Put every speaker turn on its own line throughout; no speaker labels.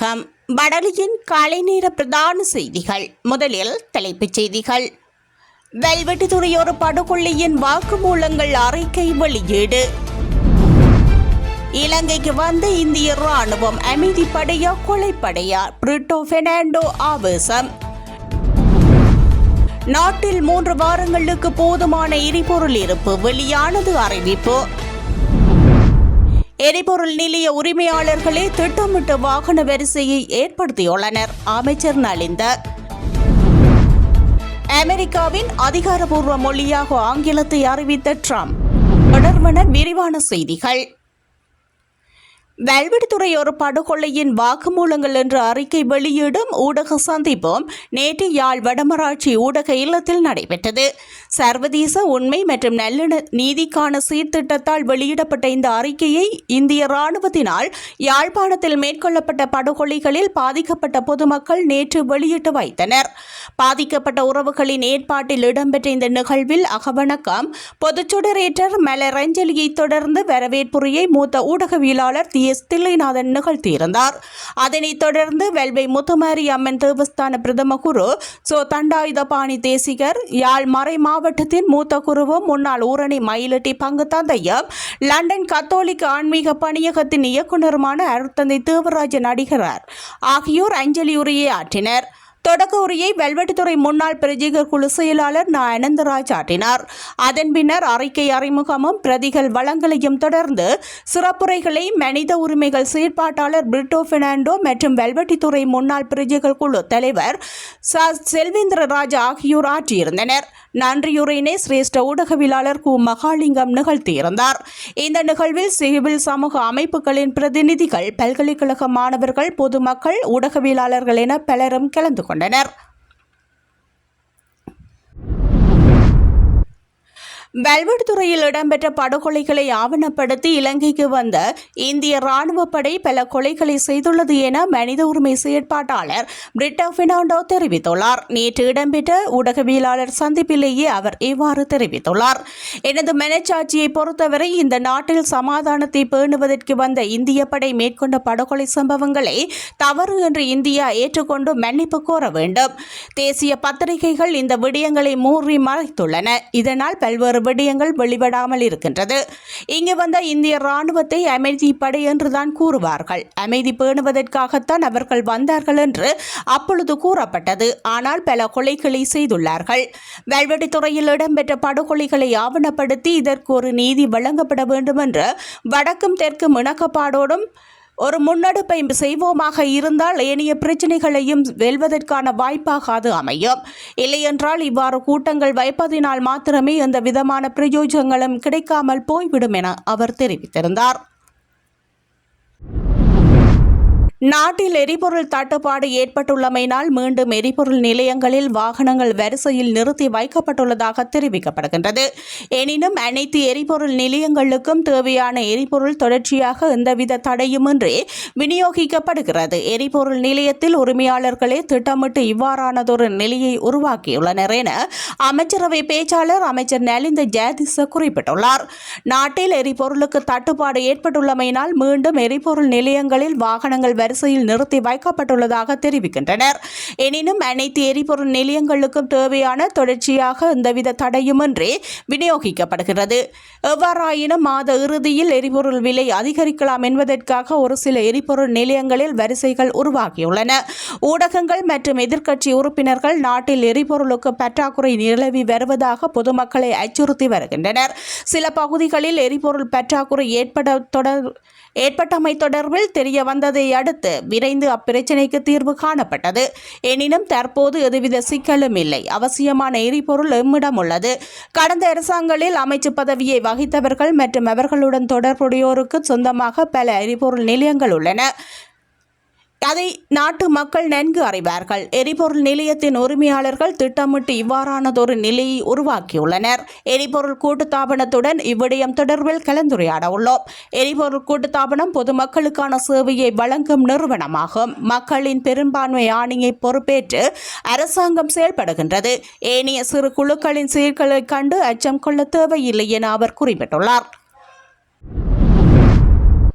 வணக்கம். வடலியின் காலை நேர பிரதான செய்திகள். முதலில் தலைப்புச் செய்திகள். வெல்வெட்டித்துறையோர் படுகொள்ளியின் வாக்குமூலங்கள் அறிக்கை வெளியீடு. இலங்கைக்கு வந்த இந்திய ராணுவம் அமைதிப்படையா கொலைப்படையா? பிரிட்டோ பெர்னாண்டோ ஆவேசம். நாட்டில் மூன்று வாரங்களுக்கு போதுமான எரிபொருள் இருப்பு வெளியானது அறிவிப்பு. எரிபொருள் நிலைய உரிமையாளர்களே திட்டமிட்ட வாகன வரிசையை ஏற்படுத்தியுள்ளனர். அமைச்சர் நலிந்த. அமெரிக்காவின் அதிகாரப்பூர்வ மொழியாக ஆங்கிலத்தை அறிவித்த ட்ரம்ப். தொடர்பன விரிவான செய்திகள். வெல்வெடுத்துறை ஒரு படுகொலையின் வாக்குமூலங்கள் என்ற அறிக்கை வெளியிடும் ஊடக சந்திப்பும் நேற்று யாழ் வடமராட்சி ஊடக இல்லத்தில் நடைபெற்றது. சர்வதேச உண்மை மற்றும் நல்லெண்ண நீதிக்கான சீர்திட்டத்தால் வெளியிடப்பட்ட இந்த அறிக்கையை இந்திய ராணுவத்தினால் யாழ்ப்பாணத்தில் மேற்கொள்ளப்பட்ட படுகொலைகளில் பாதிக்கப்பட்ட பொதுமக்கள் நேற்று வெளியிட்டு வைத்தனர். பாதிக்கப்பட்ட உறவுகளின் ஏற்பாட்டில் இடம்பெற்ற இந்த நிகழ்வில் அகவணக்கம் பொதுச்சுடரேற்றர் மலரஞ்சலியை தொடர்ந்து வரவேற்புரையை மூத்த ஊடகவியலாளர் தி. எஸ். தில்லைநாதன் நிகழ்த்தியிருந்தார். அதனைத் தொடர்ந்து வெல்வை முத்துமாரி அம்மன் தேவஸ்தான பிரதம குரு சோ தண்டாயுதபாணி தேசிகர் யாழ் மறைமா மாவட்டத்தின் மூத்த குருவும் முன்னாள் ஊரணி மயிலட்டி பங்கு தந்தையும் லண்டன் கத்தோலிக்க ஆன்மீக பணியகத்தின் இயக்குநருமான அருத்தந்தை தேவராஜ நடிகரார். ஆகியோர் அஞ்சலி உரையை ஆற்றினர். தொடக்க உரையை வெல்வெட்டுத்துறை முன்னாள் பிரஜிகர் குழு செயலாளர் ந. அனந்தராஜ் ஆற்றினார். அதன் பின்னர் அறிக்கை அறிமுகமும் பிரதிகள் வளங்களையும் தொடர்ந்து சிறப்புரைகளை மனித உரிமைகள் செயற்பாட்டாளர் பிரிட்டோ பெர்னாண்டோ மற்றும் வெல்வெட்டித்துறை முன்னாள் பிரஜைகள் குழு தலைவர் ச. செல்வேந்திரராஜ் ஆகியோர் ஆற்றியிருந்தனர். நன்றியுரையினை சிரேஷ்ட ஊடகவியலாளர் கு. மகாலிங்கம் நிகழ்த்தியிருந்தார். இந்த நிகழ்வில் சிவில் சமூக அமைப்புகளின் பிரதிநிதிகள் பல்கலைக்கழக மாணவர்கள் பொதுமக்கள் ஊடகவியலாளர்கள் என பலரும் கலந்து கொண்டனர். துறையில் இடம்பெற்ற படுகொலைகளை ஆவணப்படுத்தி இலங்கைக்கு வந்த இந்திய ராணுவ படை பல கொலைகளை செய்துள்ளது என மனித உரிமை செயற்பாட்டாளர் பிரிட்டா பினாண்டோ தெரிவித்துள்ளார். நேற்று இடம்பெற்ற ஊடகவியலாளர் சந்திப்பிலேயே அவர் இவ்வாறு தெரிவித்துள்ளார். எனது மனச்சாட்சியை பொறுத்தவரை இந்த நாட்டில் சமாதானத்தை பேணுவதற்கு வந்த இந்திய படை மேற்கொண்ட படுகொலை சம்பவங்களை தவறு என்று இந்தியா ஏற்றுக்கொண்டு மன்னிப்பு கோர வேண்டும். தேசிய பத்திரிகைகள் இந்த விடயங்களை மூறி மறைத்துள்ளன. இதனால் பல்வேறு விடயங்கள் வெளிவிடாமல் இருக்கின்றது. இங்கு வந்த இந்திய ராணுவத்தை அமைதி படை என்றுதான் கூறுவார்கள். அமைதி பேணுவதற்காகத்தான் அவர்கள் வந்தார்கள் என்று அப்பொழுது கூறப்பட்டது. ஆனால் பல கொலைகளை செய்துள்ளார்கள். வெல்வெட்டித்துறையில் இடம்பெற்ற படுகொலைகளை ஆவணப்படுத்தி இதற்கு ஒரு நீதி வழங்கப்பட வேண்டும் என்று வடக்கும் தெற்கும் இணக்கப்பாடோடும் ஒரு முன்னெடுப்பை செய்வோமாக இருந்தால் ஏனைய பிரச்சனைகளையும் வெல்வதற்கான வாய்ப்பாக அது அமையும். இல்லையென்றால் இவ்வாறு கூட்டங்கள் வைப்பதினால் மாத்திரமே எந்த விதமான பிரயோஜனங்களும் கிடைக்காமல் போய்விடும் என அவர் தெரிவித்திருந்தார். நாட்டில் எரிபொருள் தட்டுப்பாடு ஏற்பட்டுள்ளமையினால் மீண்டும் எரிபொருள் நிலையங்களில் வாகனங்கள் வரிசையில் நிறுத்தி வைக்கப்பட்டுள்ளதாக தெரிவிக்கப்படுகின்றது. எனினும் அனைத்து எரிபொருள் நிலையங்களுக்கும் தேவையான எரிபொருள் தொடர்ச்சியாக எந்தவித தடையுமின்றி விநியோகிக்கப்படுகிறது. எரிபொருள் நிலையத்தில் உரிமையாளர்களே திட்டமிட்டு இவ்வாறானதொரு நிலையை உருவாக்கியுள்ளனர் என அமைச்சரவை பேச்சாளர் அமைச்சர் நலிந்த ஜாதிச குறிப்பிட்டுள்ளார். நாட்டில் எரிபொருளுக்கு தட்டுப்பாடு ஏற்பட்டுள்ளமையினால் மீண்டும் எரிபொருள் நிலையங்களில் வாகனங்கள் வரிசையில் நிறுத்தி வைக்கப்பட்டுள்ளதாக தெரிவிக்கின்றனர். எனினும் அனைத்து எரிபொருள் நிலையங்களுக்கும் தேவையான தொடர்ச்சியாக எந்தவித தடையுமின்றி விநியோகிக்கப்படுகிறது. எவ்வாறாயினும் மாத இறுதியில் எரிபொருள் விலை அதிகரிக்கலாம் என்பதற்காக ஒரு சில எரிபொருள் நிலையங்களில் வரிசைகள் உருவாகியுள்ளன. ஊடகங்கள் மற்றும் எதிர்க்கட்சி உறுப்பினர்கள் நாட்டில் எரிபொருளுக்கு பற்றாக்குறை நிலவி வருவதாக பொதுமக்களை அச்சுறுத்தி வருகின்றனர். சில பகுதிகளில் எரிபொருள் பற்றாக்குறை ஏற்பட தொடர் ஏற்பட்டமை தொடர்பில் தெரிய வந்ததை அடுத்து விரைந்து அப்பிரச்சினைக்கு தீர்வு காணப்பட்டது. எனினும் தற்போது எதுவித சிக்கலும் இல்லை. அவசியமான எரிபொருள் எம்மிடம் உள்ளது. கடந்த அரசாங்கங்களில் அமைச்சு பதவியை வகித்தவர்கள் மற்றும் அவர்களுடன் தொடர்புடையோருக்கு சொந்தமாக பல எரிபொருள் நிலையங்கள் உள்ளன. அதை நாட்டு மக்கள் நன்கு அறிவார்கள். எரிபொருள் நிலையத்தின் உரிமையாளர்கள் திட்டமிட்டு இவ்வாறானதொரு நிலையை உருவாக்கியுள்ளனர். எரிபொருள் கூட்டுத்தாபனத்துடன் இவ்விடயம் தொடர்பில் கலந்துரையாட உள்ளோம் எரிபொருள் கூட்டுத்தாபனம் பொதுமக்களுக்கான சேவையை வழங்கும் நிறுவனமாகும். மக்களின் பெரும்பான்மை ஆணையை பொறுப்பேற்று அரசாங்கம் செயல்படுகின்றது. ஏனைய சிறு குழுக்களின் சீர்களை கண்டு அச்சம் கொள்ள தேவையில்லை என அவர் குறிப்பிட்டுள்ளார்.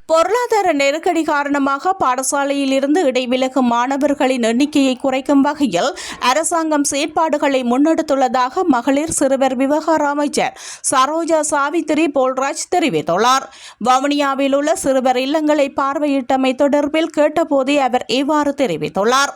பொருளாதார நெருக்கடி காரணமாக பாடசாலையில் இருந்து இடைவிலகும் மாணவர்களின் எண்ணிக்கையை குறைக்கும் வகையில் அரசாங்கம் செயற்பாடுகளை முன்னெடுத்துள்ளதாக மகளிர் சிறுவர் விவகார அமைச்சர் சரோஜா சாவித்திரி போல்ராஜ் தெரிவித்துள்ளார். வவுனியாவில் உள்ள சிறுவர் இல்லங்களை பார்வையிட்டமை தொடர்பில் கேட்டபோதே அவர் இவ்வாறு தெரிவித்துள்ளார்.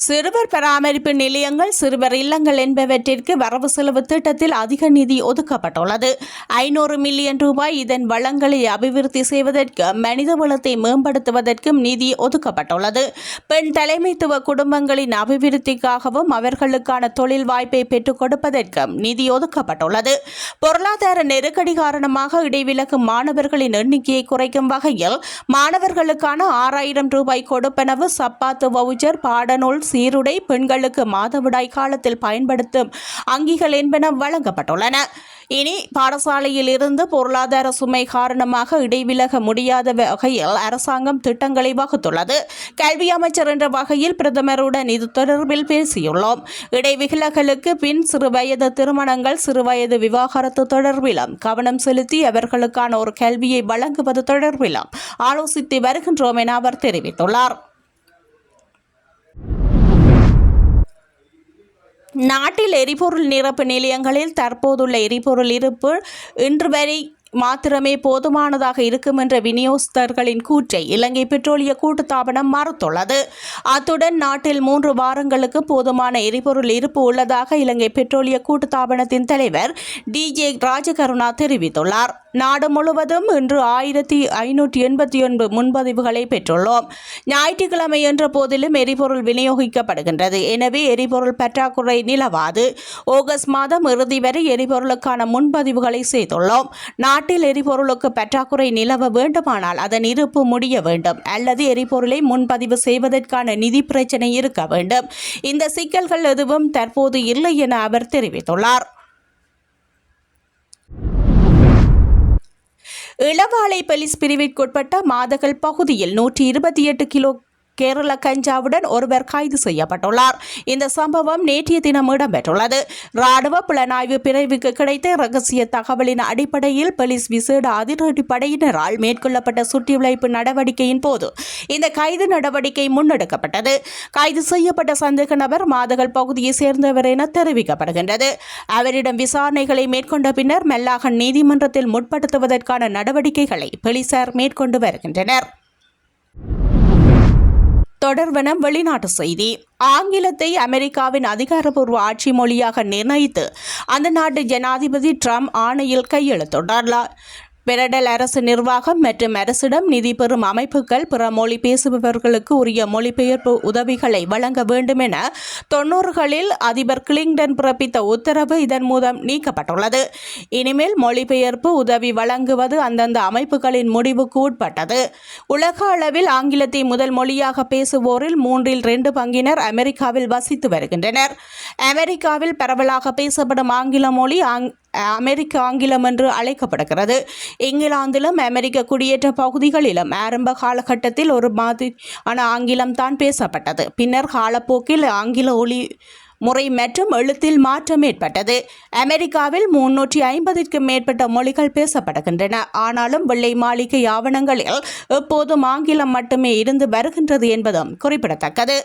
சிறுவர் பராமரிப்பு நிலையங்கள் சிறுவர் இல்லங்கள் என்பவற்றிற்கு வரவு செலவு திட்டத்தில் அதிக நிதி ஒதுக்கப்பட்டுள்ளது. ஐநூறு மில்லியன் ரூபாய் இதன் வளங்களை அபிவிருத்தி செய்வதற்கும் மனித வளத்தை மேம்படுத்துவதற்கும் நிதி ஒதுக்கப்பட்டுள்ளது. பெண் தலைமைத்துவ குடும்பங்களின் அபிவிருத்திக்காகவும் அவர்களுக்கான தொழில் வாய்ப்பை பெற்றுக் கொடுப்பதற்கும் நிதி ஒதுக்கப்பட்டுள்ளது. பொருளாதார நெருக்கடி காரணமாக இடைவிலகும் மாணவர்களின் எண்ணிக்கையை குறைக்கும் வகையில் மாணவர்களுக்கான ஆறாயிரம் ரூபாய் கொடுப்பனவு சப்பாத்து வவுச்சர் பாடநூல் சீருடை பெண்களுக்கு மாதவிடாய் காலத்தில் பயன்படுத்தும் அங்கிகள் என்பன வழங்கப்பட்டுள்ளன. இனி பாடசாலையில் இருந்து பொருளாதார சுமை காரணமாக இடைவிலக முடியாத வகையில் அரசாங்கம் திட்டங்களை வகுத்துள்ளது. கல்வி அமைச்சர் என்ற வகையில் பிரதமருடன் இது தொடர்பில் பேசியுள்ளோம். இடைவிலகலுக்கு பின் சிறுவயது திருமணங்கள் சிறுவயது விவாகரத்து தொடர்பிலும் கவனம் செலுத்தி அவர்களுக்கான ஒரு கல்வியை வழங்குவது தொடர்பிலும் ஆலோசித்து வருகின்றோம் என அவர் தெரிவித்துள்ளார். நாட்டில் எரிபொருள் நிரப்பு நிலையங்களில் தற்போதுள்ள எரிபொருள் இருப்பு இன்று வரை மாத்திரமே போதுமானதாக இருக்கும் என்ற விநியோகஸ்தர்களின் கூற்றை இலங்கை பெட்ரோலிய கூட்டுத்தாபனம் மறுத்துள்ளது. அத்துடன் நாட்டில் மூன்று வாரங்களுக்கு போதுமான எரிபொருள் இருப்பு உள்ளதாக இலங்கை பெட்ரோலிய கூட்டுத்தாபனத்தின் தலைவர் டி. ஜே. ராஜகருணா தெரிவித்துள்ளார். நாடு முழுவதும் இன்று ஆயிரத்தி ஐநூற்றி எண்பத்தி ஒன்பது முன்பதிவுகளை பெற்றுள்ளோம். ஞாயிற்றுக்கிழமை என்ற போதிலும் எரிபொருள் விநியோகிக்கப்படுகின்றது. எனவே எரிபொருள் பற்றாக்குறை நிலவாது. ஆகஸ்ட் மாதம் இறுதி வரை எரிபொருளுக்கான முன்பதிவுகளை செய்துள்ளோம். நாட்டில் எரிபொருளுக்கு பற்றாக்குறை நிலவ வேண்டுமானால் அதன் இருப்பு முடிய வேண்டும். அல்லது எரிபொருளை முன்பதிவு செய்வதற்கான நிதி பிரச்சனை இருக்க வேண்டும். இந்த சிக்கல்கள் எதுவும் தற்போது இல்லை என அவர் தெரிவித்துள்ளார். இளவாலை போலீஸ் பிரிவிற்குட்பட்ட மாதகள் பகுதியில் நூற்றி இருபத்தி எட்டு கிலோ கேரள கஞ்சாவுடன் ஒருவர் கைது செய்யப்பட்டுள்ளார். இந்த சம்பவம் நேற்றைய தினம் இடம்பெற்றுள்ளது. ராணுவ புலனாய்வு பிரிவுக்கு கிடைத்த ரகசிய தகவலின் அடிப்படையில் போலீஸ் விசேட அதிரடி படையினரால் மேற்கொள்ளப்பட்ட சுற்றிவளைப்பு நடவடிக்கையின் போது இந்த கைது நடவடிக்கை முன்னெடுக்கப்பட்டது. கைது செய்யப்பட்ட சந்தேக நபர் மாதகள் பகுதியை சேர்ந்தவர் என தெரிவிக்கப்படுகின்றது. அவரிடம் விசாரணைகளை மேற்கொண்ட பின்னர் மெல்லாகன் நீதிமன்றத்தில் முற்படுத்துவதற்கான நடவடிக்கைகளை போலீசார் மேற்கொண்டு வருகின்றனர். தொடர்வன வெளிநாட்டு செய்தி. ஆங்கிலத்தை அமெரிக்காவின் அதிகாரப்பூர்வ ஆட்சி மொழியாக நிர்ணயித்து அந்த நாட்டு ஜனாதிபதி ட்ரம்ப் ஆணையில் கையெழுத்துள்ளார் பெரடல் அரசு நிர்வாகம் மற்றும் அரசிடம் நிதி பெறும் அமைப்புகள் பிற மொழி பேசுபவர்களுக்கு உரிய மொழிபெயர்ப்பு உதவிகளை வழங்க வேண்டும் என தொன்னூறுகளில் அதிபர் கிளிங்டன் பிறப்பித்த உத்தரவு இதன் மூலம் நீக்கப்பட்டுள்ளது. இனிமேல் மொழிபெயர்ப்பு உதவி வழங்குவது அந்தந்த அமைப்புகளின் முடிவுக்கு உட்பட்டது. உலக அளவில் ஆங்கிலத்தை முதல் மொழியாக பேசுவோரில் மூன்றில் ரெண்டு பங்கினர் அமெரிக்காவில் வசித்து வருகின்றனர். அமெரிக்காவில் பரவலாக பேசப்படும் ஆங்கில மொழி ஆங் அமெரிக்க ஆங்கிலம் என்று அழைக்கப்படுகிறது. இங்கிலாந்திலும் அமெரிக்க குடியேற்ற பகுதிகளிலும் ஆரம்ப காலகட்டத்தில் ஒரு மாதிரியான ஆங்கிலம் தான் பேசப்பட்டது. பின்னர் காலப்போக்கில் ஆங்கில ஒளி முறை மற்றும் எழுத்தில் மாற்றம் ஏற்பட்டது. அமெரிக்காவில் முன்னூற்றி ஐம்பதிற்கும் மேற்பட்ட மொழிகள் பேசப்படுகின்றன. ஆனாலும் வெள்ளை மாளிகை ஆவணங்களில் எப்போதும் ஆங்கிலம் மட்டுமே இருந்து வருகின்றது என்பதும் குறிப்பிடத்தக்கது.